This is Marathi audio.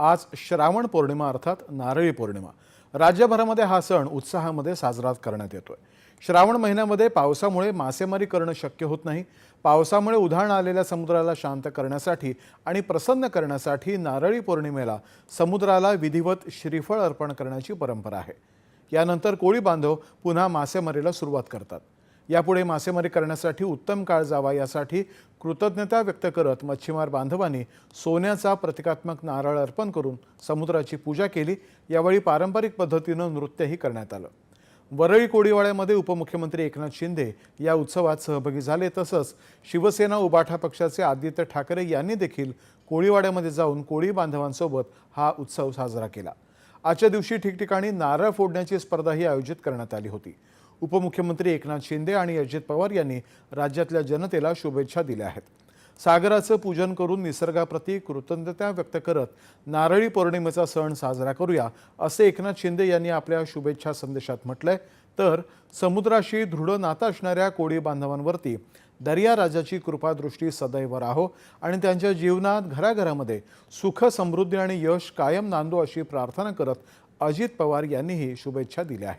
आज श्रावण पौर्णिमा अर्थात नारळी पौर्णिमा. राज्यभरामध्ये हा सण उत्साहामध्ये साजरा करण्यात येतोय. श्रावण महिन्यामध्ये पावसामुळे मासेमारी करणं शक्य होत नाही. पावसामुळे उधाण आलेल्या समुद्राला शांत करण्यासाठी आणि प्रसन्न करण्यासाठी नारळी पौर्णिमेला समुद्राला विधिवत श्रीफळ अर्पण करण्याची परंपरा आहे. यानंतर कोळी बांधव पुन्हा मासेमारीला सुरुवात करतात. यापुढे मासेमारी करण्यासाठी उत्तम काळ जावा यासाठी कृतज्ञता व्यक्त करत मच्छीमार बांधवांनी सोन्याचा प्रतिकात्मक नारळ अर्पण करून समुद्राची पूजा केली. यावेळी पारंपरिक पद्धतीनं नृत्यही करण्यात आलं. वरळी कोळीवाड्यामध्ये उपमुख्यमंत्री एकनाथ शिंदे या उत्सवात सहभागी झाले. तसंच शिवसेना उबाठा पक्षाचे आदित्य ठाकरे यांनी देखील कोळीवाड्यामध्ये जाऊन कोळी बांधवांसोबत हा उत्सव साजरा केला. आजच्या दिवशी ठिकठिकाणी नारळ फोडण्याची स्पर्धाही आयोजित करण्यात आली होती. उपमुख्यमंत्री एकनाथ शिंदे आणि अजित पवार यांनी राज्यातल्या जनतेला शुभेच्छा दिल्या आहेत. सागराचं पूजन करून निसर्गाप्रती कृतज्ञता व्यक्त करत नारळी पौर्णिमेचा सण साजरा करूया असे एकनाथ शिंदे यांनी आपल्या शुभेच्छा संदेशात म्हटलंय. तर समुद्राशी दृढ नातं असणाऱ्या कोळी बांधवांवरती दर्याराजाची कृपादृष्टी सदैव राहो आणि त्यांच्या जीवनात घराघरामध्ये सुख समृद्धी आणि यश कायम नांदो अशी प्रार्थना करत अजित पवार यांनीही शुभेच्छा दिल्या आहेत.